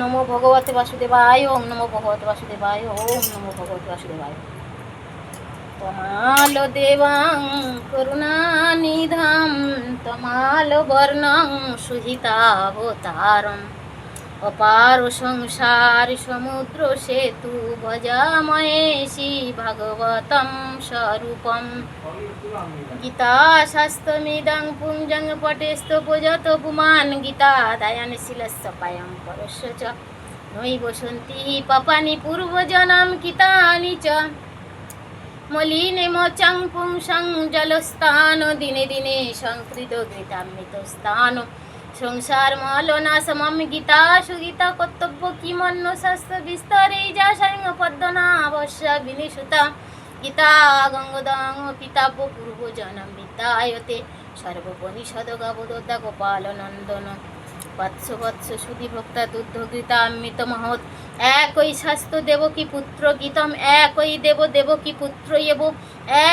নমো ভগবতে বাসুদেবায়, ওম নমো ভগবতে বাসুদেবায়, ওম নমো ভগবতে বাসুদেবায়। তমালো দেবাং করুণানিধাম তমালো বর্ণং সুহিতাবতারম। অপার সংসার সমুদ্র সেতু ভজাময়েশি ভাগবতম স্বরূপম। গীতা শাস্ত্রমিদং পুঞ্জং পটেস্ত পূজত পুমান। গীতা দায়ান শিলস্য পায়ং পরস্য চ। নৈব সন্তি পাপানি পূর্বজনম কিতানি চ। মলিনে মচাং পুংসং জলস্থান। দিনে দিনে সংকৃত গীতামৃত স্থান সংসার মালনা সমম গীতা, সুগীতা, কর্তব্য কিমন্য শাস্ত্র বিস্তারে যা সাঙ্গ পদ্মনা অবশ্য বিনিসুতা গীতা গঙ্গদং পিতা পূর্ব জনম বিদ্যায়তে। সর্বপনিষদ গাবোদা গোপাল নন্দন। বৎস বৎস সুধি ভক্তা, দুগ্ধ গীতা, অমৃত মহৎ। একই স্বাস্থ্য দেবকী পুত্র গীতম, একই দেব দেবকী পুত্র এব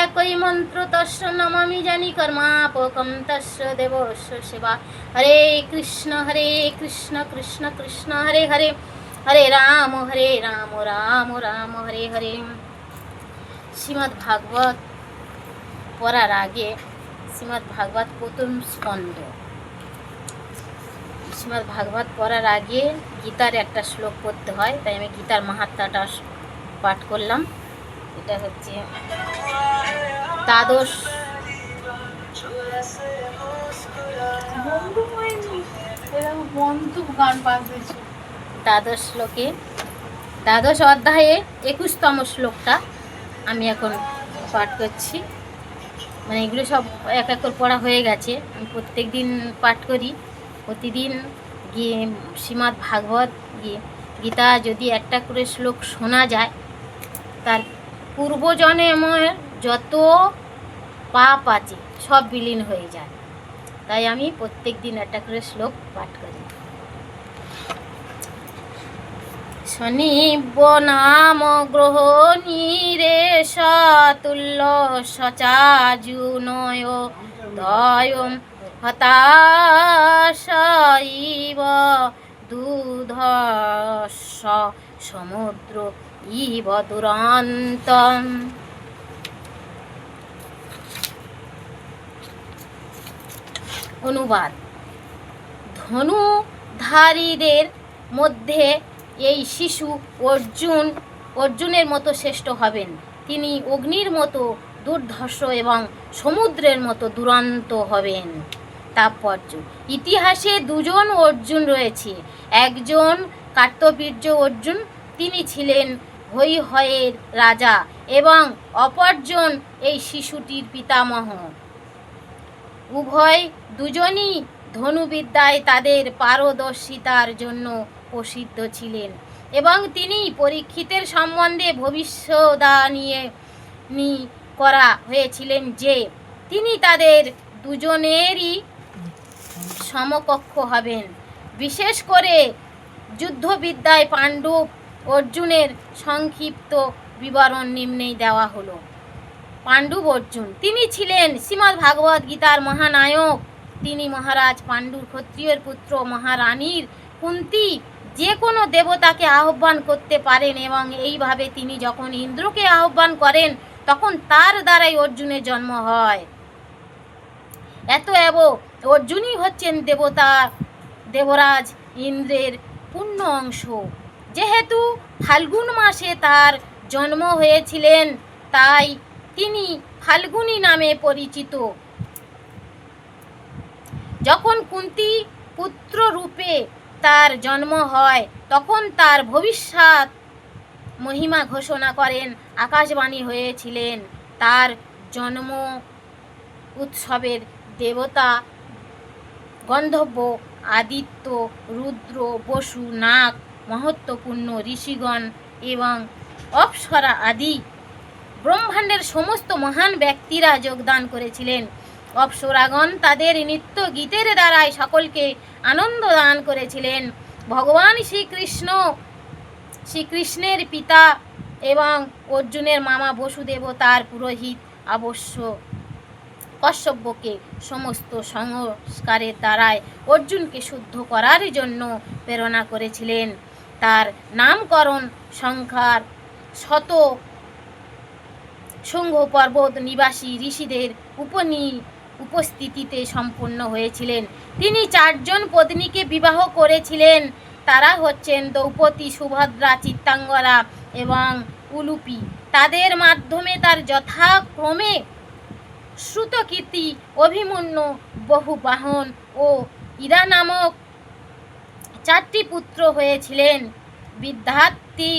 একই মন্ত্র তস্য নমামি জানি কর্মাপকম তস্য দেবস্য সেবা। হরে কৃষ্ণ হরে কৃষ্ণ কৃষ্ণ কৃষ্ণ, হরে হরে। হরে রাম হরে রাম রাম রাম, হরে হরে। শ্রীমদ্ ভাগবত পড়ার আগে শ্রীমদ্ ভাগবত প্রথম স্কন্দ শ্রীমদ্ ভাগবত পড়ার আগে গীতার একটা শ্লোক পড়তে হয় তাই আমি গীতার মাহাত্মাটা পাঠ করলাম। এটা হচ্ছে দ্বাদশ দ্বাদশ শ্লোকে দ্বাদশ অধ্যায়ে একুশতম শ্লোকটা আমি এখন পাঠ করছি। মানে এগুলো সব এক এক করে পড়া হয়ে গেছে আমি প্রত্যেক দিন পাঠ করি। প্রতিদিন গিয়ে শ্রীমদ্ ভাগবত গীতা যদি একটা করে শ্লোক শোনা যায়, তার পূর্বজন্মের যত পাপ আছে সব বিলীন হয়ে যায়। তাই আমি প্রত্যেক দিন একটা করে শ্লোক পাঠ করি। শনিব নাম গ্রহ নিরে তুল্য সচাজুনয় দয়ম হতাশইব সমুদ্র ইব দুরন্তম অনুবাদ ধনুধারীদের মধ্যে এই শিশু অর্জুন, অর্জুনের মতো শ্রেষ্ঠ হবেন। তিনি অগ্নির মতো দুর্ধর্ষ এবং সমুদ্রের মতো দুরন্ত হবেন। তাৎপর্য, ইতিহাসে দুজন অর্জুন রয়েছে। একজন কার্তবীর্য অর্জুন তিনি ছিলেন হৈহয়ের রাজা এবং অপরজন এই শিশুটির পিতামহ। উভয় দুজনই ধনুবিদ্যায় তাদের পারদর্শিতার জন্য প্রসিদ্ধ ছিলেন এবং তিনি পরীক্ষিতের সম্বন্ধে ভবিষ্যদানিয়ে নি করা হয়েছিলেন যে, তিনি তাদের দুজনেরই সমকক্ষ হবেন। বিশেষ করে যুদ্ধবিদ্যায় পাণ্ডব অর্জুনের সংক্ষিপ্ত বিবরণ নিম্নেই দেওয়া হলো। পাণ্ডব অর্জুন, তিনি ছিলেন শ্রীমদ্ ভাগবত গীতার মহানায়ক। তিনি মহারাজ পাণ্ডুর ক্ষত্রিয়ের পুত্র, মহারানীর কুন্তি। যে কোনো দেবতাকে আহ্বান করতে পারেন এবং এইভাবে তিনি যখন ইন্দ্রকে আহ্বান করেন, তখন তার দ্বারাই অর্জুনের জন্ম হয়। এত এব, অর্জুনই হচ্ছেন দেবতা, দেবরাজ ইন্দ্রের পূর্ণ অংশ। যেহেতু ফাল্গুন মাসে তার জন্ম হয়েছিলেন, তাই তিনি ফাল্গুনী নামে পরিচিত। যখন কুন্তি পুত্র রূপে তার জন্ম হয়, তখন তার ভবিষ্যৎ মহিমা ঘোষণা করেন, আকাশবাণী হয়েছিলেন। তার জন্ম উৎসবের দেবতা গন্ধর্ব আদিত্য, রুদ্র, বসু, নাগ মহত্বপূর্ণ ঋষিগণ এবং অপ্সরা আদি ব্রহ্মাণ্ডের সমস্ত মহান ব্যক্তিরা যোগদান করেছিলেন। অপ্সরাগণ তাদের নৃত্য গীতের দ্বারাই সকলকে আনন্দ দান করেছিলেন। ভগবান শ্রীকৃষ্ণ, শ্রীকৃষ্ণের পিতা এবং অর্জুনের মামা বসুদেব তার পুরোহিত অবশ্য কশ্যপকে সমস্ত সংস্কারের দ্বারায় অর্জুনকে শুদ্ধ করার জন্য প্রেরণা করেছিলেন। তার নামকরণ সংখ্যার শত শৃঙ্গ পর্বত নিবাসী ঋষিদের উপনি উপস্থিতিতে সম্পন্ন হয়েছিলেন। তিনি চারজন পত্নীকে বিবাহ করেছিলেন। তারা হচ্ছেন দ্রৌপদী, সুভদ্রা, চিত্তাঙ্গরা এবং উলুপি। তাদের মাধ্যমে তার যথাক্রমে শ্রুতকীর্তি, অভিমন্যু, বহুবাহন ও ইরা নামক চারটি পুত্র হয়েছিলেন। বিদ্যার্থী